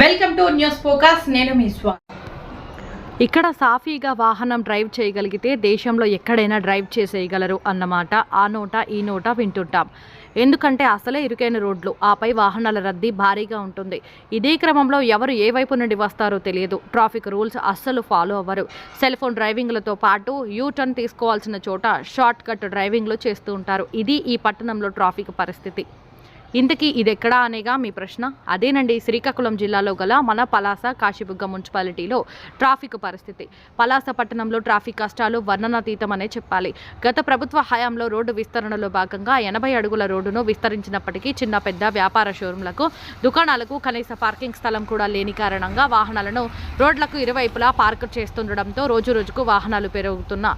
Welcome to news focus నేను మీ స్వా ఇక్కడ సాఫీగా వాహనం డ్రైవ్ చేయగలిగితే దేశంలో ఎక్కడైనా డ్రైవ్ చేసేయగలరు అన్నమాట ఆ నోట ఈ నోట వింటుంటాం. ఎందుకంటే అసలే ఇరుకైన రోడ్లు ఆపై వాహనాల రద్దీ భారీగా ఉంటుంది. ఇదే క్రమంలో ఎవరు ఏ వైపు నుండి వస్తారో తెలియదు. ట్రాఫిక్ రూల్స్ అస్సలు ఫాలో అవ్వరు. సెల్ ఫోన్ డ్రైవింగ్లతో పాటు యూ టర్న్ తీసుకోవాల్సిన చోట షార్ట్ కట్ డ్రైవింగ్లు చేస్తూ ఉంటారు. ఇది ఈ పట్టణంలో ట్రాఫిక్ పరిస్థితి. ఇంతకీ ఇదెక్కడా అనేగా మీ ప్రశ్న. అదేనండి శ్రీకాకుళం జిల్లాలో గల మన పలాస కాశీబుగ్గ మున్సిపాలిటీలో ట్రాఫిక్ పరిస్థితి. పలాస పట్టణంలో ట్రాఫిక్ కష్టాలు వర్ణనాతీతమనే చెప్పాలి. గత ప్రభుత్వ హయాంలో రోడ్డు విస్తరణలో భాగంగా ఎనభై అడుగుల రోడ్డును విస్తరించినప్పటికీ చిన్న పెద్ద వ్యాపార షోరూంలకు దుకాణాలకు కనీస పార్కింగ్ స్థలం కూడా లేని కారణంగా వాహనాలను రోడ్లకు ఇరువైపులా పార్క్ చేస్తుండడంతో రోజు రోజుకు వాహనాలు పెరుగుతున్న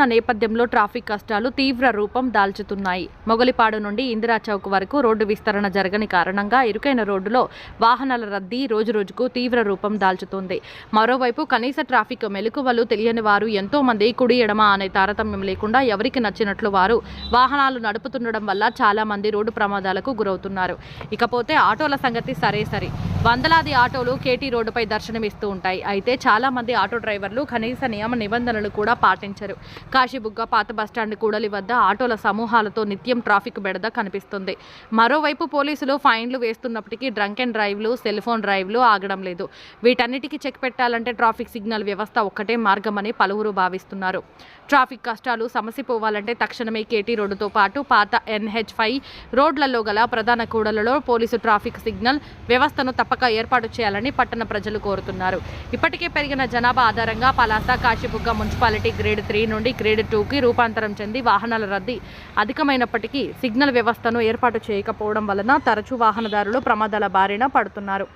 పెరుగుతున్న నేపథ్యంలో ట్రాఫిక్ కష్టాలు తీవ్ర రూపం దాల్చుతున్నాయి. మొగలిపాడు నుండి ఇందిరా చౌక్ వరకు రోడ్డు విస్తరణ జరగని కారణంగా ఇరుకైన రోడ్డులో వాహనాల రద్దీ రోజురోజుకు తీవ్ర రూపం దాల్చుతోంది. మరోవైపు కనీస ట్రాఫిక్ మెలకువలు తెలియని వారు ఎంతో మంది కుడి ఎడమ అనే తారతమ్యం లేకుండా ఎవరికి నచ్చినట్లు వారు వాహనాలు నడుపుతుండడం వల్ల చాలా మంది రోడ్డు ప్రమాదాలకు గురవుతున్నారు. ఇకపోతే ఆటోల సంగతి సరే సరే. వందలాది ఆటోలు కేటీ రోడ్డుపై దర్శనమిస్తూ ఉంటాయి. అయితే చాలా మంది ఆటో డ్రైవర్లు కనీస నియమ నిబంధనలు కూడా పాటించరు. కాశీబుగ్గ పాత బస్టాండ్ కూడలి వద్ద ఆటోల సమూహాలతో నిత్యం ట్రాఫిక్ బెడద కనిపిస్తుంది. మరోవైపు పోలీసులు ఫైన్లు వేస్తున్నప్పటికీ డ్రంక్ అండ్ డ్రైవ్లు సెల్ ఫోన్ డ్రైవ్లు ఆగడం లేదు. వీటన్నిటికీ చెక్ పెట్టాలంటే ట్రాఫిక్ సిగ్నల్ వ్యవస్థ ఒక్కటే మార్గమని పలువురు భావిస్తున్నారు. ట్రాఫిక్ కష్టాలు సమసిపోవాలంటే తక్షణమే కేటీ రోడ్డుతో పాటు పాత ఎన్హెచ్ ఫైవ్ రోడ్లలో గల ప్రధాన కూడలలో పోలీసు ట్రాఫిక్ సిగ్నల్ వ్యవస్థను తప్పక ఏర్పాటు చేయాలని పట్టణ ప్రజలు కోరుతున్నారు. ఇప్పటికే పెరిగిన జనాభా ఆధారంగా Palasa Kasibugga municipality grade three నుండి గ్రేడ్ టూకి రూపాంతరం చెంది వాహనాల రద్దీ అధికమైనప్పటికీ సిగ్నల్ వ్యవస్థను ఏర్పాటు చేయకపోవడం వలన తరచూ వాహనదారులు ప్రమాదాల బారిన పడుతున్నారు.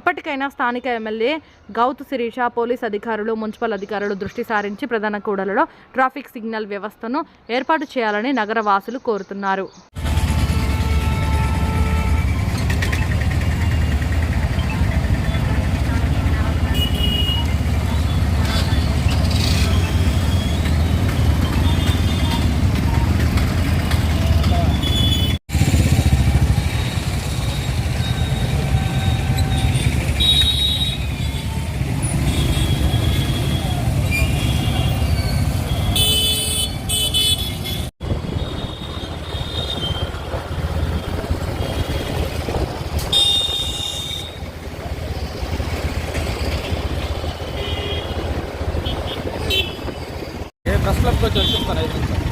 ఇప్పటికైనా స్థానిక ఎమ్మెల్యే గౌత్ శిరీష పోలీస్ అధికారులు మున్సిపల్ అధికారులు దృష్టి సారించి ప్రధాన కూడలలో ట్రాఫిక్ సిగ్నల్ వ్యవస్థను ఏర్పాటు చేయాలని నగర వాసులు కోరుతున్నారు. ఏ ప్రెస్ క్లబ్కి వచ్చి వచ్చేస్తారు